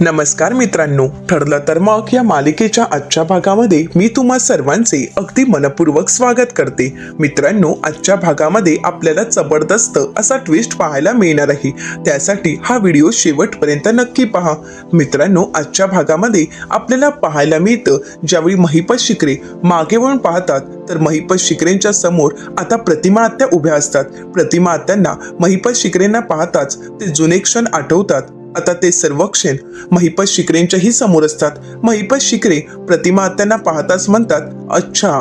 नमस्कार मित्रांनो ठरलं तर मग या मालिकेच्या आजच्या भागामध्ये मी तुम्हा सर्वांचे अगदी मनपूर्वक स्वागत करते. मित्रांनो आजच्या भागामध्ये आपल्याला जबरदस्त असा ट्विस्ट पाहायला मिळणार आहे. त्यासाठी हा व्हिडिओ शेवटपर्यंत नक्की पहा. मित्रांनो आजच्या भागामध्ये आपल्याला पाहायला मिळतं ज्यावेळी महिपत शिकरे मागे वळून पाहतात तर महिपत शिकरेंच्या समोर आता प्रतिमा आत्या उभ्या असतात. प्रतिमा आत्यांना महिपत शिकरेंना पाहताच ते जुने क्षण आठवतात. आता ते सर्व क्षण महिपत शिकरेंच्याही समोर असतात. महिपत शिकरे प्रतिमा त्यांना पाहताच म्हणतात अच्छा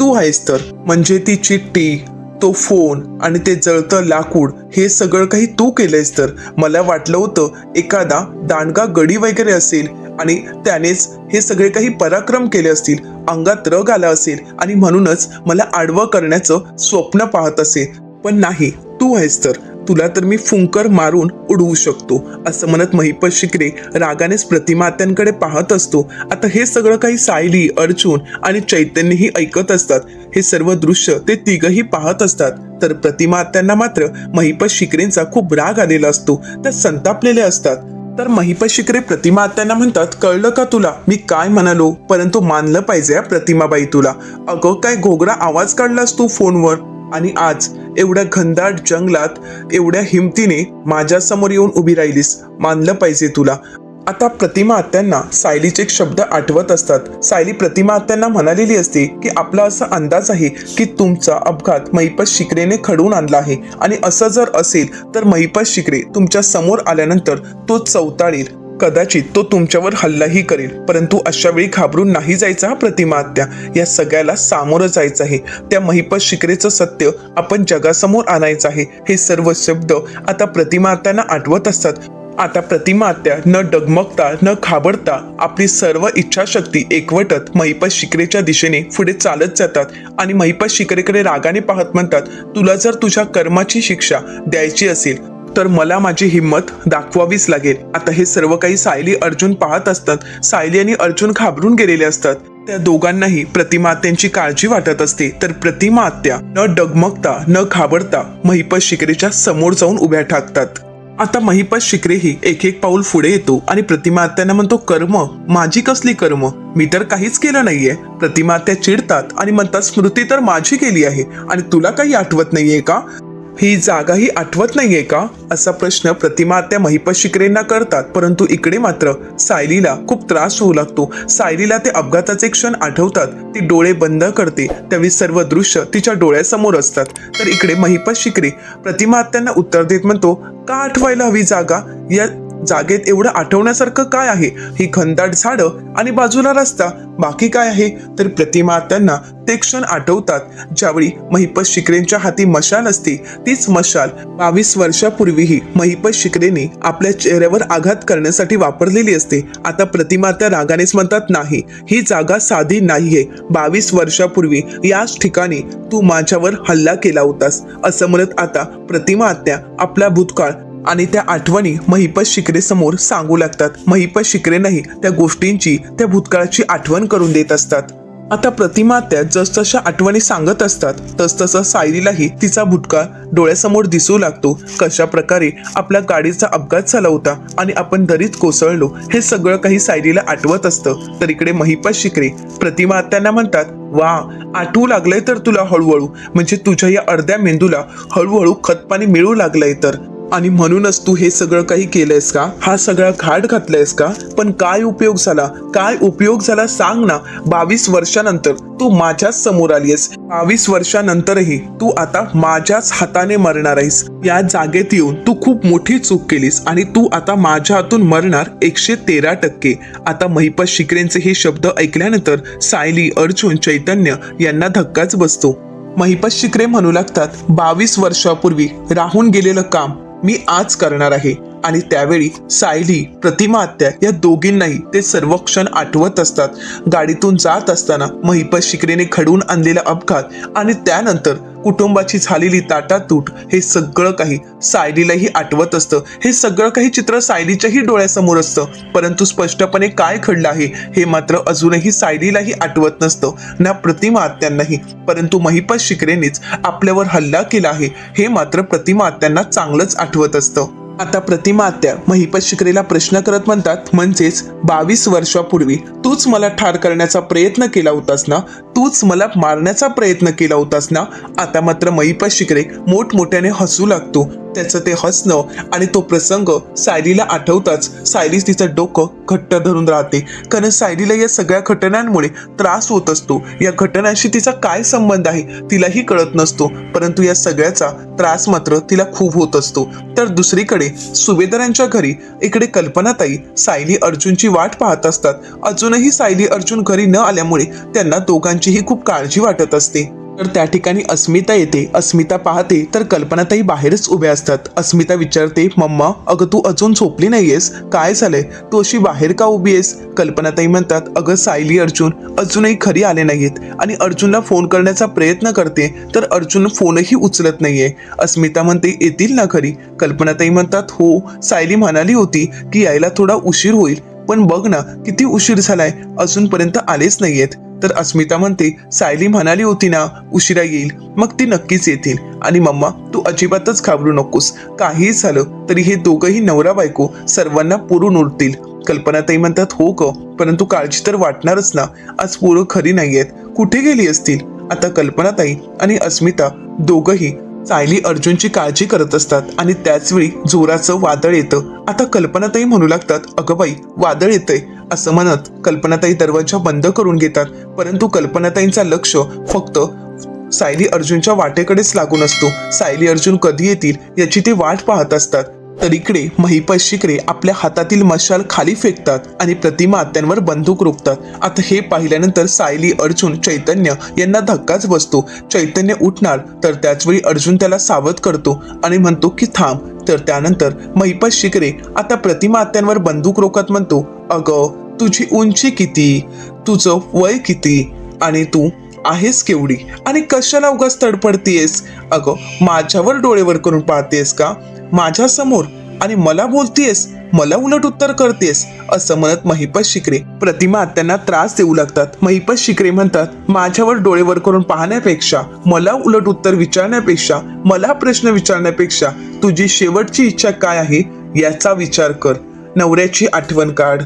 तू आहेस तर. म्हणजे ती चिठ्ठी तो फोन आणि ते जळतं लाकूड हे सगळं काही तू केलंयस तर. मला वाटलं होतं एखादा दांडगा गडी वगैरे असेल आणि त्यानेच हे सगळे काही पराक्रम केले असतील. अंगात रग आला असेल आणि म्हणूनच मला आडवं करण्याचं स्वप्न पाहत असेल पण नाही तू आहेस तर. तुला तर मी फुंकर मारून उडवू शकतो असं म्हणत महिपत शिकरे रागानेच प्रतिमात्यांकडे पाहत असतो. आता हे सगळं काही सायली अर्जुन आणि चैतन्यही ऐकत असतात. हे सर्व दृश्य ते तिघही पाहत असतात. तर प्रतिमात्यांना मात्र महिपत शिकरेंचा खूप राग आलेला असतो. त्या संतापलेले असतात. तर महिपत शिकरे प्रतिमा आत्यांना म्हणतात कळलं का तुला? मी काय म्हणालो? परंतु मानलं पाहिजे प्रतिमाबाई तुला. अगं काय घोगरा आवाज काढलास तू फोनवर? आणि आज एवढ्या घनदाट जंगलात एवढ्या हिमतीने माझ्यासमोर येऊन उभी राहिलीस. मानलं पाहिजे तुला. आता प्रतिमा आत्यांना सायलीचे एक शब्द आठवत असतात. सायली प्रतिमा आत्यांना म्हणालेली असते की आपला असा अंदाज आहे की तुमचा अपघात महिपत शिकरेने खडवून आणला आहे. आणि असं जर असेल तर महिपत शिकरे तुमच्यासमोर आल्यानंतर तो चौताळील. कदाचित तो तुमच्यावर हल्लाही करेल. परंतु अशा वेळी घाबरून नाही जायचा हा प्रतिमा हत्या. या सगळ्याला सामोरं जायचं आहे. त्या महिपत शिकरेचं सत्य आपण जगासमोर आणायचं आहे. हे सर्व शब्द आता प्रतिमा हत्यांना आठवत असतात. आता प्रतिमा आत्या न डगमगता न घाबरता आपली सर्व इच्छाशक्ती एकवटत महिपत शिकरेच्या दिशेने पुढे चालत जातात आणि महिपत शिकरेकडे रागाने पाहत म्हणतात तुला जर तुझ्या कर्माची शिक्षा द्यायची असेल तर मला माझी हिंमत दाखवावीच लागेल. आता हे सर्व काही सायली अर्जुन पाहत असतात. सायली आणि अर्जुन घाबरून गेलेले असतात. त्या दोघांनाही प्रतिमा आत्यांची काळजी वाटत असते. तर प्रतिमा आत्या न डगमगता न घाबरता महिपत शिकरेच्या समोर जाऊन उभ्या ठाकतात. आता महिपत शिकरेही एक एक पाऊल पुढे येतो आणि प्रतिमा आत्यांना म्हणतो कर्म माझी कसली कर्म? मी तर काहीच केलं नाहीये. प्रतिमा आत्या चिडतात आणि म्हणतात स्मृती तर माझी केली आहे आणि तुला काही आठवत नाहीये का? ही जागाही आठवत नाहीये का? असा प्रश्न प्रतिमा त्या महिपत शिकरेंना करतात. परंतु इकडे मात्र सायलीला खूप त्रास होऊ लागतो. सायलीला ते अपघाताचे क्षण आठवतात. ती डोळे बंद करते. त्यावेळी सर्व दृश्य तिच्या डोळ्यासमोर असतात. तर इकडे महिपत शिकरे प्रतिमा त्यांना उत्तर देत म्हणतो का आठवायला हवी जागा? या जागेत एवढं आठवण्यासारखं काय आहे? ही खंदाट झाडं आणि बाजूला रस्ता बाकी काय आहे? तर प्रतिमा त्यांना ते क्षण आठवतात. ज्यावेळी महिपत शिकरेंच्या हाती मशाल असते तीच मशाल बावीस वर्षापूर्वीही महिपत शिकरेने आपल्या चेहऱ्यावर आघात करण्यासाठी वापरलेली असते. आता प्रतिमा त्या रागानेच म्हणतात नाही ही जागा साधी नाहीये. बावीस वर्षापूर्वी याच ठिकाणी तू माझ्यावर हल्ला केला होतास. असं म्हणत आता प्रतिमा आत्या आपला भूतकाळ आणि त्या आठवणी महिपत शिकरे समोर सांगू लागतात. महिपत शिकरे नाही त्या गोष्टींची त्या भूतकाळाची आठवण करून देत असतात. आता प्रतिमा त्या जसतशा आठवणी सांगत असतात तसतसं सायलीलाही तिचा भूतकाळ डोळ्यासमोर दिसू लागतो. कशा प्रकारे आपल्या गाडीचा अपघात झाला होता आणि आपण दरीत कोसळलो हे सगळं काही सायलीला आठवत असतं. तर इकडे महिपत शिकरे प्रतिमा त्यांना म्हणतात वा आठवू लागलंय तर तुला हळूहळू. म्हणजे तुझ्या या अर्ध्या मेंदूला हळूहळू खतपाणी मिळू लागलंय तर. आणि म्हणूनच तू हे सगळं काही केलंयस का? हा सगळा घाट घातलायस का? पण काय उपयोग झाला? काय उपयोग झाला सांग ना. बावीस वर्षानंतर तू माझ्याच समोर आलीयस. बावीस वर्षानंतरही तू आता माझ्याच हाताने मरणार आहेस. या जागेत येऊन तू खूप मोठी चूक केलीस आणि तू आता माझ्या हातून मरणार एकशे तेरा टक्के. आता महिपत शिकरेंचे हे शब्द ऐकल्यानंतर सायली अर्जुन चैतन्य यांना धक्काच बसतो. महिपत शिकरे म्हणू लागतात बावीस वर्षापूर्वी राहून गेलेलं काम मी आज करणार आहे. आणि त्यावेळी सायली प्रतिमा आत्या या दोघींनाही ते सर्व क्षण आठवत असतात. गाडीतून जात असताना महिपत शिकरेने घडवून आणलेला अपघात आणि त्यानंतर कुटुंबाची झालेली ताटातूट हे सगळं काही सायलीलाही आठवत असतं. हे सगळं काही चित्र सायलीच्याही डोळ्यासमोर असतं. परंतु स्पष्टपणे काय घडलं आहे हे मात्र अजूनही सायलीलाही आठवत नसतं ना प्रतिमा आत्यांनाही. परंतु महिपत शिकरेनेच आपल्यावर हल्ला केला आहे हे मात्र प्रतिमा आत्यांना चांगलंच आठवत असतं. आता प्रतिमा आत्या महिपत शिकरेला प्रश्न करत म्हणतात म्हणजेच बावीस वर्षापूर्वी तूच मला ठार करण्याचा प्रयत्न केला होतास ना? तूच मला मारण्याचा प्रयत्न केला होतास ना? आता मात्र महिपत शिकरे मोठमोठ्याने हसू लागतो. त्याचं ते हसणं आणि तो प्रसंग सायलीला आठवताच सायलीच तिचं डोकं घट्ट धरून राहते. कारण सायलीला या सगळ्या घटनांमुळे त्रास होत असतो. या घटनांशी तिचा काय संबंध आहे तिलाही कळत नसतो. परंतु या सगळ्याचा त्रास मात्र तिला खूप होत असतो. तर दुसरीकडे सुभेदारांच्या घरी इकडे कल्पनाताई सायली अर्जुनची वाट पाहत असतात. अजूनही सायली अर्जुन घरी न आल्यामुळे त्यांना दोघांचीही खूप काळजी वाटत असते. तर त्या ठिकाणी अस्मिता येते अस्मिता पाहते तर कल्पनाताई बाहेरच उभ्या असतात. अस्मिता विचारते मम्मा अगं तू अजून झोपली नाहीयेस? काय झालंय? तू अशी बाहेर का उभी आहेस? कल्पनाताई म्हणतात अगं सायली अर्जुन अजूनही खरी आले नाहीत आणि अर्जुनला फोन करण्याचा प्रयत्न करते तर अर्जुन फोनही उचलत नाहीये. अस्मिता म्हणते येतील ना खरी कल्पनाताई म्हणतात हो. सायली म्हणाली होती की यायला थोडा उशीर होईल पण बघ ना किती उशीर झालाय अजूनपर्यंत आलेच नाहीयेत. तर अस्मिता म्हणते सायली म्हणाली होती ना उशिरा येईल. मग ती नक्कीच येतील. आणि मम्मा तू अजिबातच घाबरू नकोस. काहीही झालं तरी हे दोघंही नवरा बायको सर्वांना पुरून उरतील. कल्पनाताई म्हणतात हो ग परंतु काळजी तर वाटणारच ना. आज पोरं खरी नाहीयेत. कुठे गेली असतील? आता कल्पनाताई आणि अस्मिता दोघंही सायली अर्जुनची काळजी करत असतात आणि त्याच वेळी जोराचं वादळ येतं. आता कल्पनाताई म्हणू लागतात अगं बाई वादळ येतंय. असं म्हणत कल्पनाताई दरवाजा बंद करून घेतात. परंतु कल्पनाताईंचा लक्ष फक्त सायली अर्जुनच्या वाटेकडेच लागून असतो. सायली अर्जुन कधी येतील याची ते वाट पाहत असतात. तर इकडे महिपत शिकरे आपल्या हातातील मशाल खाली फेकतात आणि प्रतिमा आत्यांवर बंदूक रोखतात. आता हे पाहिल्यानंतर सायली अर्जुन चैतन्य यांना धक्काच बसतो. चैतन्य उठणार तर त्याचवेळी अर्जुन त्याला सावध करतो आणि म्हणतो की थांब. तर त्यानंतर महिपत शिकरे आता प्रतिमा आत्यांवर बंदूक रोखत म्हणतो अगं तुझी उंची किती? तुझं वय किती? आणि तू आहेस केवढी? आणि कशाला उगाच तडपडतीयस? अगं माझ्यावर डोळेवर करून पाहतेस का? माझ्यासमोर आणि मला बोलतेस मला उलट उत्तर करतेस असं म्हणत महिपत शिकरे प्रतिमा त्यांना त्रास देऊ लागतात. महिपत शिकरे म्हणतात माझ्यावर डोळेवर करून पाहण्यापेक्षा मला उलट उत्तर विचारण्यापेक्षा मला प्रश्न विचारण्यापेक्षा तुझी शेवटची इच्छा काय आहे याचा विचार कर. नवऱ्याची आठवण काढ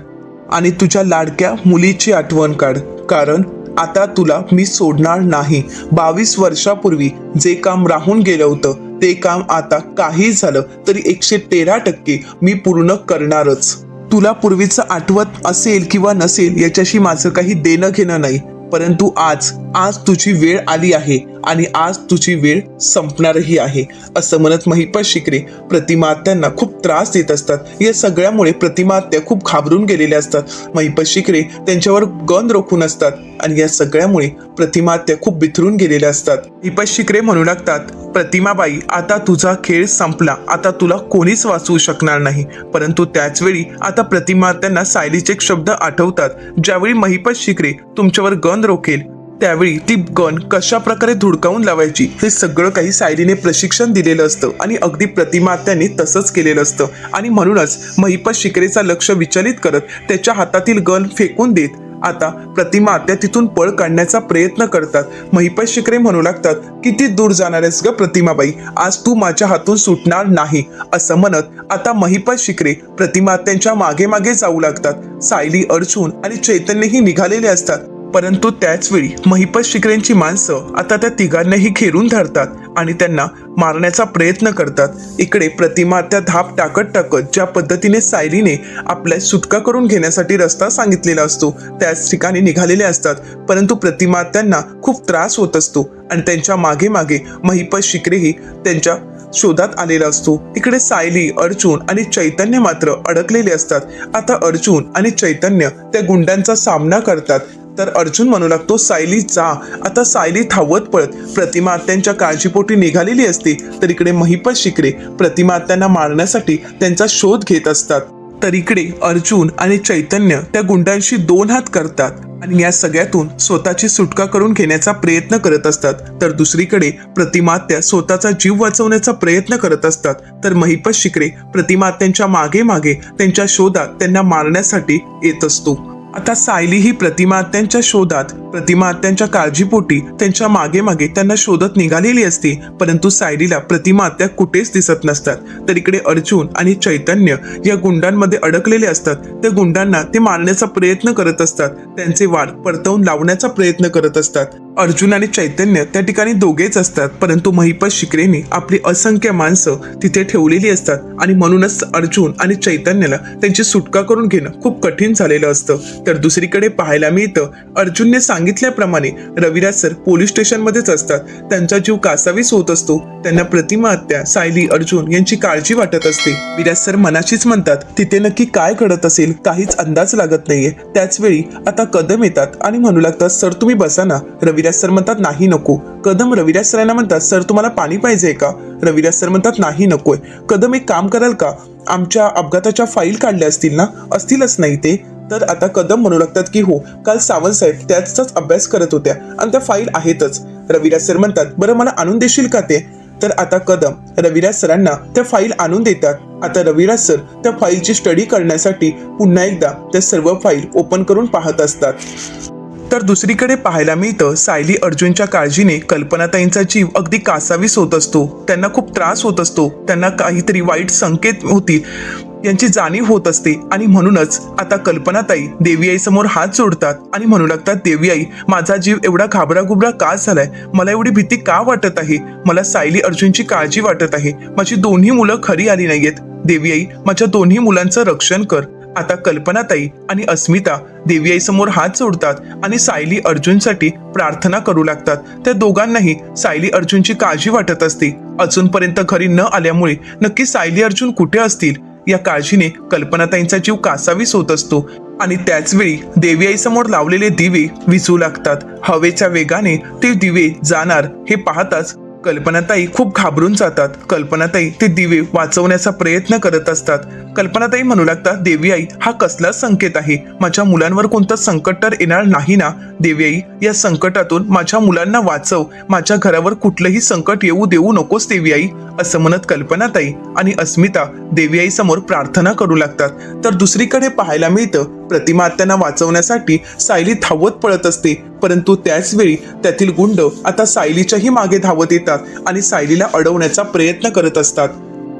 आणि तुझ्या लाडक्या मुलीची आठवण काढ. कारण आता तुला मी सोडणार नाही. बावीस वर्षापूर्वी जे काम राहून गेलं होतं ते काम आता काही झालं तरी एकशे तेरा टक्के मी पूर्ण करणारच. तुला पूर्वीचं आठवत असेल किंवा नसेल याच्याशी माझं काही देणं घेणं नाही. परंतु आज आज तुझी वेळ आली आहे. आणि आज तुझी वेळ संपणारही आहे असं म्हणत महिपत शिकरे प्रतिमात्यांना खूप त्रास देत असतात. या सगळ्यामुळे प्रतिमात्या खूप घाबरून गेलेल्या असतात. महिपत शिकरे त्यांच्यावर गन रोखून असतात आणि या सगळ्यामुळे प्रतिमात्या खूप बिथरून गेलेल्या असतात. महिपा शिकरे म्हणू लागतात प्रतिमाबाई आता तुझा खेळ संपला. आता तुला कोणीच वाचवू शकणार नाही. परंतु त्याच वेळी आता प्रतिमा त्यांना सायलीचे शब्द आठवतात. ज्यावेळी महिपत शिकरे तुमच्यावर गन रोखेल त्यावेळी ती गन कशा प्रकारे धुडकावून लावायची हे सगळं काही सायलीने प्रशिक्षण दिलेलं असतं आणि अगदी प्रतिमा त्यांनी तसंच केलेलं असतं. आणि म्हणूनच महिपत शिकरेचा लक्ष विचलित करत त्याच्या हातातील गन फेकून देत आता प्रतिमा त्या तिथून पळ काढण्याचा प्रयत्न करतात. महिपत शिकरे म्हणू लागतात किती दूर जाणार आहेस ग प्रतिमाबाई? आज तू माझ्या हातून सुटणार नाही. असं म्हणत आता महिपत शिकरे प्रतिमा त्यांच्या मागे मागे जाऊ लागतात. सायली अर्जुन आणि चैतन्यही निघालेले असतात. परंतु त्याचवेळी महिपत शिकरेंची माणसं आता त्या तिघांनाही घेरून धरतात आणि त्यांना मारण्याचा प्रयत्न करतात. इकडे प्रतिमा त्या धाप टाकत टाकत ज्या पद्धतीने सायलीने आपल्या सुटका करून घेण्यासाठी रस्ता सांगितलेला असतो त्याच ठिकाणी निघालेले असतात. परंतु प्रतिमा त्यांना खूप त्रास होत असतो आणि त्यांच्या मागे मागे महिपत शिकरेही त्यांच्या शोधात आलेला असतो. इकडे सायली अर्जुन आणि चैतन्य मात्र अडकलेले असतात. आता अर्जुन आणि चैतन्य त्या गुंडांचा सामना करतात. तर अर्जुन म्हणू लागतो सायली जा. आता सायली धावत पळत प्रतिमा आत्यांच्या काळजीपोटी निघालेली असते तर इकडे महिपत शिकरे प्रतिमा आत्यांना मारण्यासाठी त्यांचा शोध घेत असतात. तर इकडे अर्जुन आणि चैतन्य त्या गुंडांशी दोन हात करतात आणि या सगळ्यातून स्वतःची सुटका करून घेण्याचा प्रयत्न करत असतात. तर दुसरीकडे प्रतिमात्या स्वतःचा जीव वाचवण्याचा प्रयत्न करत असतात. तर महिपत शिकरे प्रतिमात्यांच्या मागे मागे त्यांच्या शोधात त्यांना मारण्यासाठी येत असतो. आता सायली ही प्रतिमात्यांच्या शोधात प्रतिमात्यांच्या काळजीपोटी त्यांच्या मागे मागे त्यांना शोधत निघालेली असते. परंतु सायलीला प्रतिमात्या कुठेच दिसत नसतात. तर इकडे अर्जुन आणि चैतन्य या गुंडांमध्ये अडकलेले असतात. त्या गुंडांना ते मारण्याचा प्रयत्न करत असतात. त्यांचे वाट परतवून लावण्याचा प्रयत्न करत असतात. अर्जुन आणि चैतन्य त्या ठिकाणी दोघेच असतात. परंतु महिपत शिकरेने आपली असंख्य माणसं तिथे ठेवलेली असतात. आणि म्हणूनच अर्जुन आणि चैतन्याला त्यांची सुटका करून घेणं खूप कठीण झालेलं असतं. तर दुसरीकडे पाहायला मिळतं. अर्जुनने सांगितल्याप्रमाणे रविराज सर पोलीस स्टेशनमध्येच असतात. त्यांचा जीव कासावीस होत असतो. त्यांना प्रतिमा हत्या सायली अर्जुन यांची काळजी वाटत असते. विराज सर मनाशीच म्हणतात तिथे नक्की काय घडत असेल काहीच अंदाज लागत नाहीये. त्याच वेळी आता कदम येतात आणि म्हणू लागतात सर तुम्ही बसा ना. रविराज सर म्हणतात नाही नको. कदम रविराज सरांना म्हणतात सर तुम्हाला पाणी पाहिजे का? रविराज सर म्हणतात नाही नकोय. कदम एक काम कराल का? आमच्या अपघाताच्या फाईल काढल्या असतील ना? असतीलच नाही ते. तर आता कदम म्हणू लागतात की हो काल सावंत साहेब त्याचाच अभ्यास करत होत्या आणि त्या फाईल आहेतच. रविराज सर म्हणतात बरं मला आणून देशील का ते? तर आता कदम रविराज सरांना त्या फाईल आणून देतात. आता रविराज सर त्या फाईलची स्टडी करण्यासाठी पुन्हा एकदा त्या सर्व फाईल ओपन करून पाहत असतात. तर दुसरीकडे पाहायला मिळतं सायली अर्जुनच्या काळजीने कल्पनाताईंचा जीव अगदी कासावीस होत असतो. त्यांना खूप त्रास होत असतो. त्यांना काहीतरी वाईट संकेत होतील. यांची जाणीव होत असते. आणि म्हणूनच आता कल्पनाताई देवी आई समोर हात जोडतात. आणि म्हणू लागतात देवी आई माझा जीव एवढा घाबरागुबरा का झालाय? मला एवढी भीती का वाटत आहे? मला सायली अर्जुनची काळजी वाटत आहे. माझी दोन्ही मुलं खरी आली नाहीयेत. देवी आई माझ्या दोन्ही मुलांचं रक्षण कर. आता कल्पनाताई आणि अस्मिता देवी आई समोर हात जोडतात आणि सायली अर्जुनसाठी प्रार्थना करू लागतात. त्या दोघांनाही सायली अर्जुनची काळजी वाटत असते. अजूनपर्यंत घरी न आल्यामुळे नक्की सायली अर्जुन कुठे असतील? या काळजीने कल्पनाताईंचा जीव कासावीस होत असतो. आणि त्याच वेळी देवी आई समोर लावलेले दिवे विजू लागतात. हवेच्या वेगाने ते दिवे जाणार हे पाहताच कल्पनाताई खूप घाबरून जातात. कल्पनाताई ते दिवे वाचवण्याचा प्रयत्न करत असतात. कल्पनाताई म्हणू लागतात देवी आई हा कसला संकेत आहे? माझ्या मुलांवर कोणतं संकट तर येणार नाही ना? देवी आई या संकटातून माझ्या मुलांना वाचव. माझ्या घरावर कुठलंही संकट येऊ देऊ नकोस देवी आई असं म्हणत कल्पनाताई आणि अस्मिता देवी आई समोर प्रार्थना करू लागतात. तर दुसरीकडे पाहायला मिळतं प्रतिमा त्यांना वाचवण्यासाठी सायली धावत पळत असते. परंतु त्याचवेळी त्यातील गुंड आता सायलीच्याही मागे धावत येतात आणि सायलीला अडवण्याचा प्रयत्न करत असतात.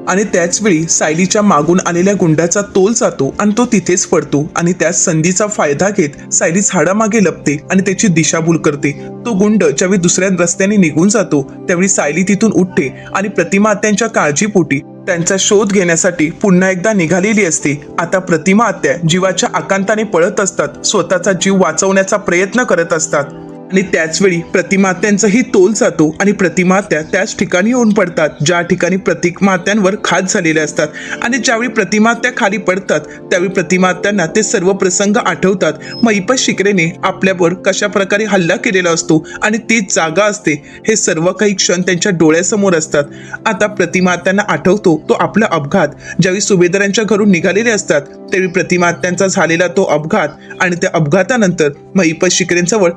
आणि त्याचवेळी सायलीच्या मागून आलेल्या गुंडाचा तोल जातो आणि तो तिथेच पडतो आणि त्या संधीचा फायदा घेत सायली झाडामागे लपते आणि त्याची दिशाभूल करते. तो गुंड ज्यावेळी दुसऱ्या रस्त्याने निघून जातो त्यावेळी सायली तिथून उठते आणि प्रतिमा त्यांच्या काळजीपोटी त्यांचा शोध घेण्यासाठी पुन्हा एकदा निघालेली असते. आता प्रतिमा आत्या जीवाच्या आकांताने पळत असतात. स्वतःचा जीव वाचवण्याचा प्रयत्न करत असतात. आणि त्याच वेळी प्रतिमात्यांचाही तोल जातो आणि प्रतिमात्या त्याच ठिकाणी येऊन पडतात ज्या ठिकाणी प्रतिमात्यांवर खात झालेले असतात. आणि ज्यावेळी प्रतिमात्या खाली पडतात त्यावेळी प्रतिमात्यांना ते सर्व प्रसंग आठवतात. महिपत शिकरेने आपल्यावर कशा प्रकारे हल्ला केलेला असतो आणि ती जागा असते हे सर्व काही क्षण त्यांच्या डोळ्यासमोर असतात. आता प्रतिमात्यांना आठवतो तो आपला अपघात. ज्यावेळी सुभेदारांच्या घरून निघालेले असतात त्यावेळी प्रतिमात्यांचा झालेला तो अपघात आणि त्या अपघातानंतर महिपत शिकरेंजवळ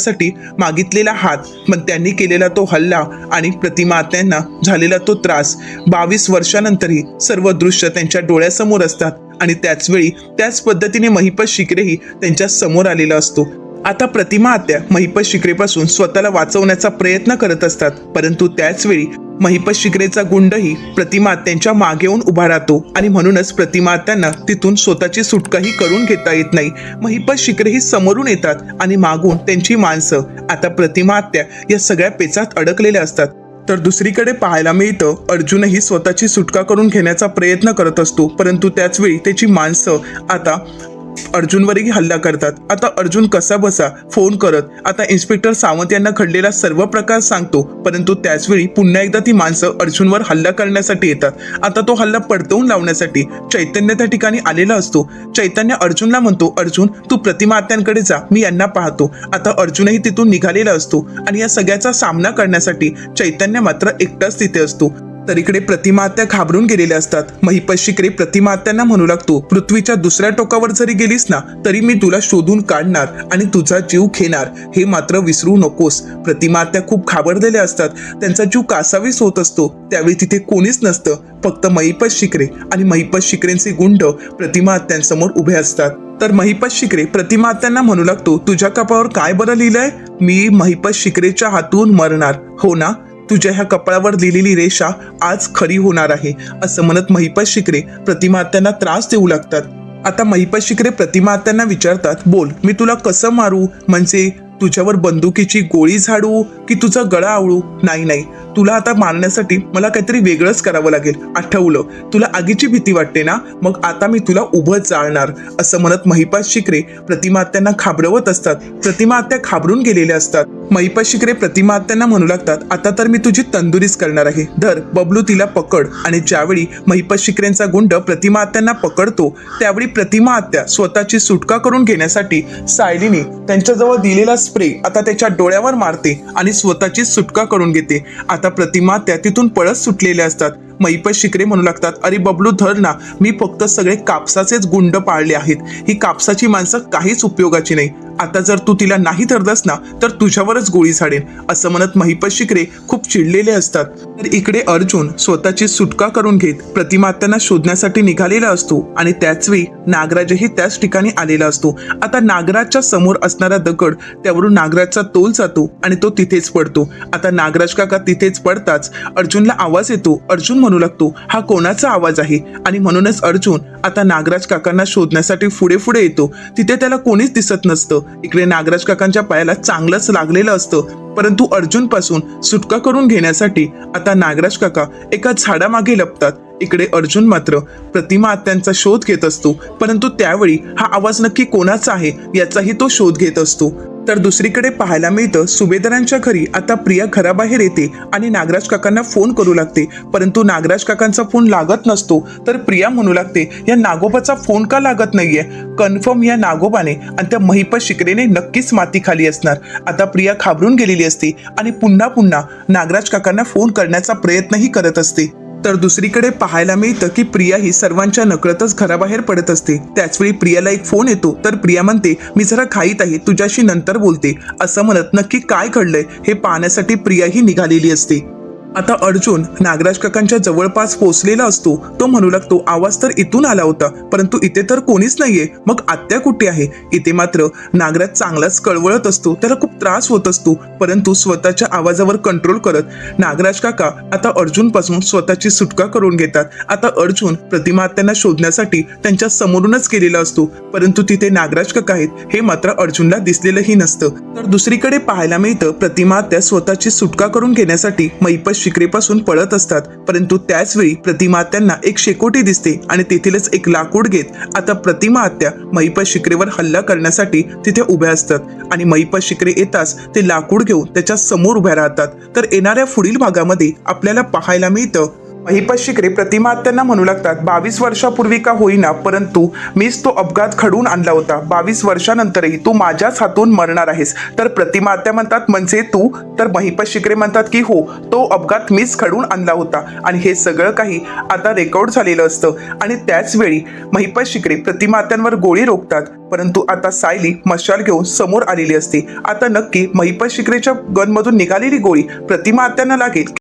करण्यासाठी मागितलेला हात मग त्यांनी केलेला तो हल्ला आणि प्रतिमात्यांना झालेला तो त्रास. बावीस वर्षानंतरही सर्व दृश्य त्यांच्या डोळ्यासमोर असतात आणि त्याचवेळी त्याच पद्धतीने महिपत शिकरेही त्यांच्यासमोर आलेला असतो. आता प्रतिमा आत्या महिपत शिकरेपासून स्वतःला वाचवण्याचा प्रयत्न करत असतात परंतु त्याचवेळी वेळी महिपत गुंडही प्रतिमा त्यांच्या मागे येऊन उभा राहतो. आणि म्हणूनच प्रतिमा त्यांना तिथून स्वतःची सुटकाही करून घेता येत नाही. महिपत शिकरेही समोरून येतात आणि मागून त्यांची माणसं. आता प्रतिमा आत्या या सगळ्या पेचात अडकलेल्या असतात. तर दुसरीकडे पाहायला मिळतं अर्जुनही स्वतःची सुटका करून घेण्याचा प्रयत्न करत असतो. परंतु त्याच वेळी त्याची माणसं आता अर्जुनवरही हल्ला करतात. आता अर्जुन कसा बसा? फोन करत. आता इन्स्पेक्टर सावंत यांना घडलेला सर्व प्रकार सांगतो. परंतु त्याचवेळी पुन्हा एकदा ती माणसं अर्जुनवर हल्ला करण्यासाठी येतात. आता तो हल्ला पडतवून लावण्यासाठी चैतन्य त्या ठिकाणी आलेला असतो. चैतन्य अर्जुनला म्हणतो अर्जुन तू प्रतिमा आत्यांकडे जा. मी यांना पाहतो. आता अर्जुनही तिथून निघालेला असतो. आणि या सगळ्याचा सामना करण्यासाठी चैतन्य मात्र एकटाच तिथे असतो. तर इकडे प्रतिमात्या घाबरून गेलेल्या असतात. महिपत शिकरे प्रतिमात्यांना म्हणू लागतो पृथ्वीच्या दुसऱ्या टोकावर जरी गेलीस ना तरी मी तुला शोधून काढणार आणि तुझा जीव घेणार. हे मात्र विसरू नकोस. प्रतिमात्या खूप घाबरलेल्या असतात. त्यांचा जीव कासावीस होत असतो. त्यावेळी तिथे कोणीच नसतं. फक्त महिपत शिकरे आणि महिपत शिकरेंचे गुंड प्रतिमात्यांसमोर उभे असतात. तर महिपत शिकरे प्रतिमात्यांना म्हणू लागतो तुझ्या कपावर काय बरं लिहिलंय? मी महिपत शिकरेच्या हातून मरणार. हो ना तुझ्या ह्या कपाळावर लिहिलेली रेषा आज खरी होणार आहे असं म्हणत महिपत शिकरे प्रतिमात्यांना त्रास देऊ लागतात. आता महिपत शिकरे प्रतिमात्यांना विचारतात बोल मी तुला कसं मारू? म्हणजे तुझ्यावर बंदुकीची गोळी झाडू की तुझा गळा आवळू? नाही नाही. तुला आता मारण्यासाठी मला काहीतरी वेगळंच करावं लागेल. आठवलं. तुला आगीची भीती वाटते ना? मग आता मी तुला उभं जाळणार असं म्हणत महिपात शिकरे प्रतिमा आत्यांना खाबरवत असतात. प्रतिमा आत्या घाबरून गेलेल्या असतात. महिपा शिकरे प्रतिमा आत्यांना म्हणू लागतात आता तर मी तुझी तंदुरीच करणार आहे. धर बबलू तिला पकड. आणि ज्यावेळी महिपा शिकरेंचा गुंड प्रतिमा आत्यांना पकडतो त्यावेळी प्रतिमा आत्या स्वतःची सुटका करून घेण्यासाठी सायलीने त्यांच्याजवळ दिलेला स्प्रे आता त्याच्या डोळ्यावर मारते आणि स्वतःची सुटका करून घेते. आता प्रतिमा त्या तिथून पळत सुटलेल्या असतात. मैपत शिकरे म्हणू लागतात अरे बबलू धर ना. मी फक्त सगळे कापसाचेच गुंड पाळले आहेत. ही कापसाची माणसं काहीच उपयोगाची नाही. आता जर तू तिला नाही धरलंस ना तर तुझ्यावरच गोळी झाडेल असं म्हणत महिपत शिकरे खूप चिडलेले असतात. तर इकडे अर्जुन स्वतःची सुटका करून घेत प्रतिमा त्यांना शोधण्यासाठी निघालेला असतो आणि त्याचवेळी नागराजही त्याच ठिकाणी आलेला असतो. आता नागराजच्या समोर असणारा दगड त्यावरून नागराजचा तोल जातो आणि तो तिथेच पडतो. आता नागराज काका तिथेच पडताच अर्जुनला आवाज येतो. अर्जुन म्हणू लागतो हा कोणाचा आवाज आहे? आणि म्हणूनच अर्जुन आता नागराज काकांना शोधण्यासाठी पुढे पुढे येतो. तिथे त्याला कोणीच दिसत नसतं. इकडे नागराज काकांच्या पायाला चांगलंच लागलेलं असतं. परंतु अर्जुनपासून सुटका करून घेण्यासाठी आता नागराज काका एका झाडामागे लपतात. इकडे अर्जुन मात्र प्रतिमा आत्यांचा शोध घेत असतो. परंतु त्यावेळी हा आवाज नक्की कोणाचा आहे याचाही तो शोध घेत असतो. तर दुसरीकडे पाहायला मिळतं सुभेदारांच्या घरी आता प्रिया घराबाहेर येते आणि नागराज काकांना फोन करू लागते. परंतु नागराज काकांचा फोन लागत नसतो. तर प्रिया म्हणू लागते या नागोबाचा फोन का लागत नाहीये? कन्फर्म या नागोबाने आणि त्या महिप शिकरेने नक्कीच माती खाली असणार. आता प्रिया घाबरून गेलेली असते आणि पुन्हा पुन्हा नागराज काकांना फोन करण्याचा प्रयत्नही करत असते. तर दुसरीकडे पाहायला मिळतं की प्रिया ही सर्वांच्या नकळतच घराबाहेर पडत असते. त्याचवेळी प्रियाला एक फोन येतो. तर प्रिया म्हणते मी जरा घाईत आहे. तुझ्याशी नंतर बोलते. असं म्हणत नक्की काय घडलंय हे पाहण्यासाठी प्रिया ही निघालेली असते. आता अर्जुन नागराज काकांच्या जवळपास पोहोचलेला असतो. तो म्हणू लागतो आवाज तर इथून आला होता परंतु इथे तर कोणीच नाहीये. मग आत्या कुठे आहे? इथे मात्र नागराज चांगलाच कळवळत असतो. त्याला खूप त्रास होत असतो परंतु स्वतःच्या आवाजावर कंट्रोल करत. नागराज काका आता अर्जुनपासून स्वतःची सुटका करून घेतात. आता अर्जुन प्रतिमा आत्यांना शोधण्यासाठी त्यांच्या समोरूनच केलेला असतो परंतु तिथे नागराज काका आहेत हे मात्र अर्जुनला दिसलेलंही नसतं. तर दुसरीकडे पाहायला मिळतं प्रतिमा आत्या स्वतःची सुटका करून घेण्यासाठी मैपश शिकरेपासून पळत असतात. परंतु त्याच वेळी प्रतिमा त्यांना एक शेकोटी दिसते आणि तेथीलच एक लाकूड घेत आता प्रतिमा आत्या मैपत शिकरेवर हल्ला करण्यासाठी तिथे उभ्या असतात. आणि मैपत शिकरे येताच ते लाकूड घेऊन त्याच्यासमोर उभ्या राहतात. तर येणाऱ्या पुढील भागामध्ये आपल्याला पाहायला मिळतं महिपत शिकरे प्रतिमात्यांना म्हणू लागतात बावीस वर्षापूर्वी का होईना परंतु मीच तो अपघात घडवून आणला होता. बावीस वर्षानंतरही तू माझ्याच हातून मरणार आहेस. तर प्रतिमात्या म्हणतात म्हणजे तू? तर महिपत शिकरे म्हणतात की हो तो अपघात मीच घडवून आणला होता. आणि हे सगळं काही आता रेकॉर्ड झालेलं असतं. आणि त्याचवेळी महिपत शिकरे प्रतिमात्यांवर गोळी रोखतात. परंतु आता सायली मशाल घेऊन समोर आलेली असते. आता नक्की महिपत शिकरेच्या गनमधून निघालेली गोळी प्रतिमात्यांना लागेल